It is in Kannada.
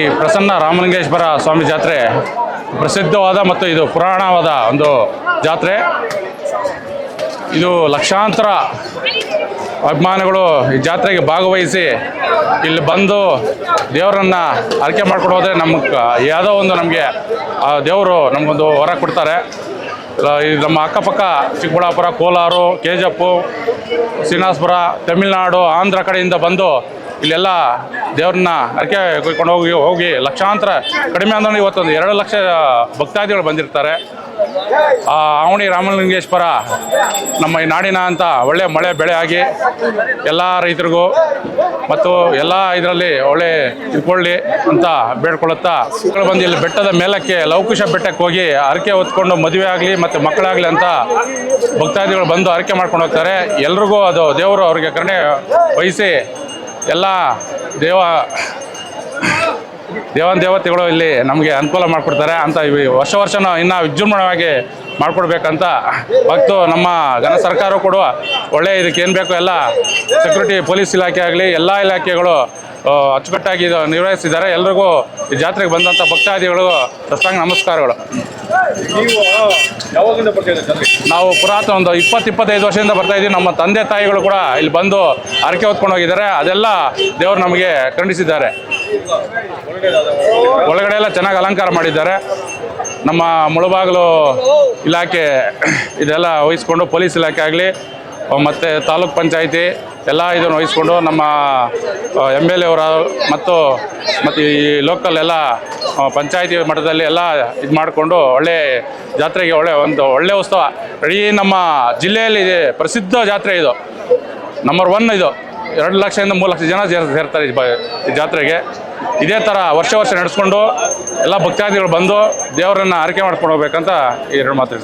ಈ ಪ್ರಸನ್ನ ರಾಮಲಿಂಗೇಶ್ವರ ಸ್ವಾಮಿ ಜಾತ್ರೆ ಪ್ರಸಿದ್ಧವಾದ ಮತ್ತು ಇದು ಪುರಾಣವಾದ ಒಂದು ಜಾತ್ರೆ. ಇದು ಲಕ್ಷಾಂತರ ಅಭಿಮಾನಿಗಳು ಈ ಜಾತ್ರೆಗೆ ಭಾಗವಹಿಸಿ ಇಲ್ಲಿ ಬಂದು ದೇವರನ್ನ ಆಯ್ಕೆ ಮಾಡ್ಕೊಂಡು ಹೋದರೆ ನಮಗೆ ಯಾವುದೋ ಒಂದು ನಮಗೆ, ಆ ದೇವರು ನಮಗೊಂದು ಹೊರ ಕೊಡ್ತಾರೆ. ಇದು ನಮ್ಮ ಅಕ್ಕಪಕ್ಕ ಚಿಕ್ಕಬಳ್ಳಾಪುರ, ಕೋಲಾರು ಕೆ ಜಪ್ಪು ಶ್ರೀನಿವಾಸಪುರ ತಮಿಳುನಾಡು, ಆಂಧ್ರ ಕಡೆಯಿಂದ ಬಂದು ಇಲ್ಲೆಲ್ಲ ದೇವ್ರನ್ನ ಅರಕೆ ಕೊಯ್ಕೊಂಡು ಹೋಗಿ ಹೋಗಿ ಲಕ್ಷಾಂತರ ಕಡಿಮೆ ಅಂದ್ರೆ ಇವತ್ತೊಂದು ಎರಡು ಲಕ್ಷ ಭಕ್ತಾದಿಗಳು ಬಂದಿರ್ತಾರೆ. ಆ ಆವಣಿ ರಾಮಲಿಂಗೇಶ್ವರ ನಮ್ಮ ಈ ನಾಡಿನ ಅಂತ ಒಳ್ಳೆ ಮಳೆ ಬೆಳೆ ಆಗಿ ಎಲ್ಲ ರೈತರಿಗೂ ಮತ್ತು ಎಲ್ಲ ಇದರಲ್ಲಿ ಒಳ್ಳೆ ಇಟ್ಕೊಳ್ಳಿ ಅಂತ ಬೇಡ್ಕೊಳ್ಳುತ್ತಾ ಮಕ್ಕಳು ಬಂದು ಇಲ್ಲಿ ಬೆಟ್ಟದ ಮೇಲಕ್ಕೆ ಲವಕುಶ ಬೆಟ್ಟಕ್ಕೆ ಹೋಗಿ ಹರಕೆ ಹೊತ್ಕೊಂಡು ಮದುವೆ ಆಗಲಿ ಮತ್ತು ಮಕ್ಕಳಾಗಲಿ ಅಂತ ಭಕ್ತಾದಿಗಳು ಬಂದು ಹರಕೆ ಮಾಡ್ಕೊಂಡು ಹೋಗ್ತಾರೆ. ಎಲ್ರಿಗೂ ಅದು ದೇವರು ಅವರಿಗೆ ಕರುಣೆ ವಹಿಸಿ ಎಲ್ಲ ದೇವ ದೇವನ್ ದೇವತೆಗಳು ಇಲ್ಲಿ ನಮಗೆ ಅನುಕೂಲ ಮಾಡಿಕೊಡ್ತಾರೆ ಅಂತ ವರ್ಷ ವರ್ಷನೂ ಇನ್ನೂ ವಿಜೃಂಭಣವಾಗಿ ಮಾಡಿಕೊಡ್ಬೇಕಂತ ಮತ್ತು ನಮ್ಮ ಘನ ಸರ್ಕಾರ ಕೂಡ ಒಳ್ಳೆ ಇದಕ್ಕೆ ಏನು ಬೇಕು ಎಲ್ಲ ಸೆಕ್ಯೂರಿಟಿ ಪೊಲೀಸ್ ಇಲಾಖೆ ಆಗಲಿ, ಎಲ್ಲ ಇಲಾಖೆಗಳು ಅಚ್ಚುಕಟ್ಟಾಗಿ ನಿರ್ವಹಿಸಿದ್ದಾರೆ. ಎಲ್ರಿಗೂ ಈ ಜಾತ್ರೆಗೆ ಬಂದಂಥ ಭಕ್ತಾದಿಗಳಿಗೂ ಸಷ್ಟಾಂಗ ನಮಸ್ಕಾರಗಳು. ನೀವು ಪುರಾತನ ಒಂದು ಇಪ್ಪತ್ತು, ಇಪ್ಪತ್ತೈದು ವರ್ಷದಿಂದ ಬರ್ತಾ ಇದ್ದೀವಿ. ನಮ್ಮ ತಂದೆ, ತಾಯಿಗಳು ಕೂಡ ಇಲ್ಲಿ ಬಂದು ಹರಕೆ ಹೊತ್ಕೊಂಡು ಹೋಗಿದ್ದಾರೆ. ಅದೆಲ್ಲ ದೇವರು ನಮಗೆ ಖಂಡಿಸಿದ್ದಾರೆ. ಒಳಗಡೆ ಎಲ್ಲ ಚೆನ್ನಾಗಿ ಅಲಂಕಾರ ಮಾಡಿದ್ದಾರೆ. ನಮ್ಮ ಮುಳಬಾಗಿಲು ಇಲಾಖೆ ಇದೆಲ್ಲ ವಹಿಸ್ಕೊಂಡು, ಪೊಲೀಸ್ ಇಲಾಖೆ ಆಗಲಿ, ಮತ್ತು ತಾಲೂಕ್ ಪಂಚಾಯಿತಿ ಎಲ್ಲ ಇದನ್ನು ವಹಿಸ್ಕೊಂಡು ನಮ್ಮ ಎಂ ಎಲ್ ಎ ಅವರ ಮತ್ತು ಮತ್ತು ಈ ಲೋಕಲ್ ಎಲ್ಲ ಪಂಚಾಯಿತಿ ಮಟ್ಟದಲ್ಲಿ ಎಲ್ಲ ಇದು ಮಾಡಿಕೊಂಡು ಒಳ್ಳೆ ಜಾತ್ರೆಗೆ ಒಳ್ಳೆ ಒಂದು ಒಳ್ಳೆ ಉತ್ಸವ. ಇಡೀ ನಮ್ಮ ಜಿಲ್ಲೆಯಲ್ಲಿ ಪ್ರಸಿದ್ಧ ಜಾತ್ರೆ ಇದು. ನಂಬರ್ ಒನ್ ಇದು. ಎರಡು ಲಕ್ಷದಿಂದ ಮೂರು ಲಕ್ಷ ಜನ ಸೇರ್, ಸೇರ್ತಾರೆ ಈ ಜಾತ್ರೆಗೆ. ಇದೇ ಥರ ವರ್ಷ ವರ್ಷ ನಡೆಸ್ಕೊಂಡು ಎಲ್ಲ ಭಕ್ತಾದಿಗಳು ಬಂದು ದೇವರನ್ನು ಆರೈಕೆ ಮಾಡ್ಕೊಂಡು ಹೋಗ್ಬೇಕಂತ ಈ ಎರಡು ಮಾತು